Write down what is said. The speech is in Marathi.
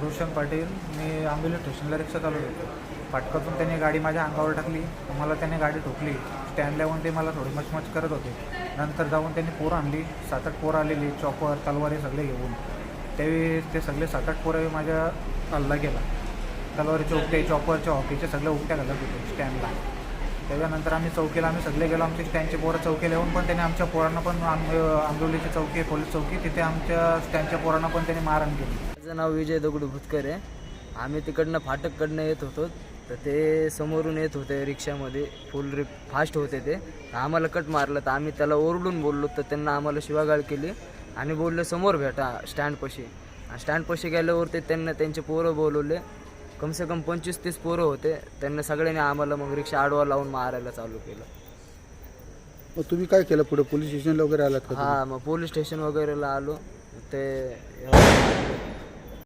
रोशन पाटील मी आंबोली स्टेशनला रिक्षा चालवत होतो. फाटकातून त्यांनी गाडी माझ्या अंगावर टाकली मला त्याने गाडी ठोकली. स्टँडला येऊन ते मला थोडी मचमच करत होते. नंतर जाऊन त्यांनी पोरं आणली सात आठ पोरं आलेली चॉपर तलवारी सगळे घेऊन. त्यावेळी ते सगळे सात आठ पोरं माझ्या हल्ला गेला तलवारीचे उपटे चॉपरचे हॉकीचे सगळे उपट्या घालत होते स्टँडला त्याच्यानंतर आम्ही चौकीला आम्ही सगळे गेलो. आमचे त्यांचे पोरं चौकीला येऊन पण त्यांनी आमच्या पोरांना पण आम आंबोलीची चौकी आहे, पोलीस चौकी. तिथे आमच्या स्टँडच्या पोरांना पण त्यांनी मारण केली. माझं नाव विजय दगडू भुतकर आहे. आम्ही तिकडनं फाटककडनं येत होतो. तर ते समोरून येत होते रिक्षामध्ये. फुल रिप फास्ट होते ते. तर आम्हाला कट मारलं. तर आम्ही त्याला ओरडून बोललो. तर त्यांना आम्हाला शिवागाळ केली. आणि बोललो समोर भेटा स्टँडपाशी स्टँडपाशी गेल्यावर ते त्यांना त्यांचे पोरं बोलवले. कमसे कम पंचवीस तीस पोरं होते. त्यांना सगळ्यांनी आम्हाला मग रिक्षा आडवा लावून मारायला चालू केलं. मग तुम्ही काय केलं? पुढे पोलीस स्टेशनला वगैरे आलात का हा मग पोलीस स्टेशन वगैरेला आलो. ते